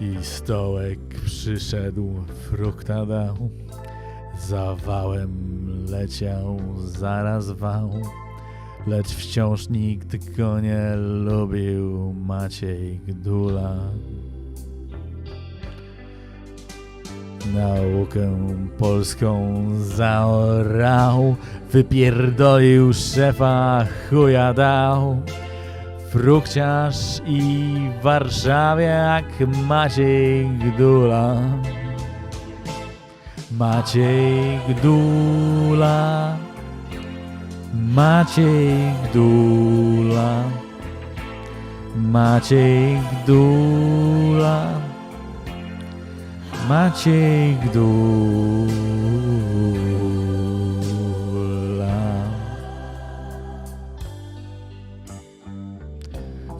I stołek przyszedł, frukta dał, zawałem leciał, zaraz wał, lecz wciąż nikt go nie lubił, Maciej Gdula. Naukę polską zaorał, wypierdolił szefa, chuja dał. Frukciarz i warszawiak Maciej Gdula. Maciej Gdula. Maciej Gdula. Maciej Gdula. Maciej Gdula.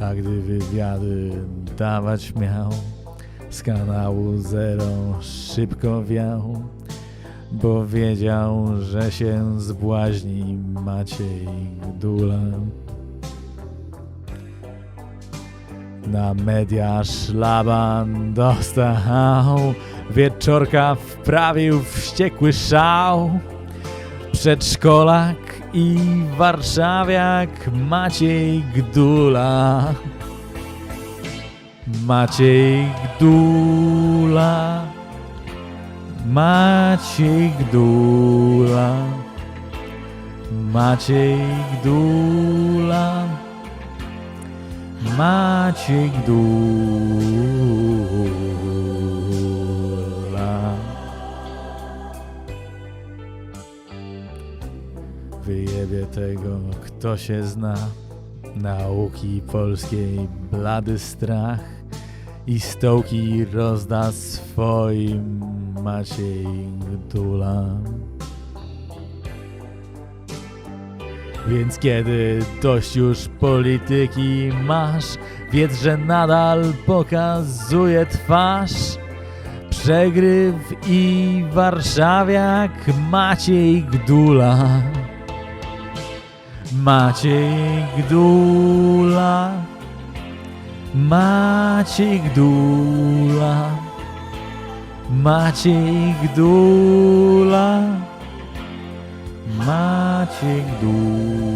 A gdy wywiady dawać miał, z kanału zero szybko wiał, bo wiedział, że się zbłaźni Maciej Gdula. Na media szlaban dostał, wieczorka wprawił wściekły szał. Przedszkolak i warszawiak Maciej Gdula. Maciej Gdula. Maciej Gdula. Maciej Gdula. Maciej Gdula. Wyjebie tego, kto się zna. Nauki polskiej blady strach. I stołki rozda swoim Maciej Gdula. Więc kiedy dość już polityki masz Wiedz, że nadal pokazuje twarz. Przegryw i warszawiak Maciej Gdula Maciej Gdula. Maciej Gdula. Maciej Gdula. Maciej Gdula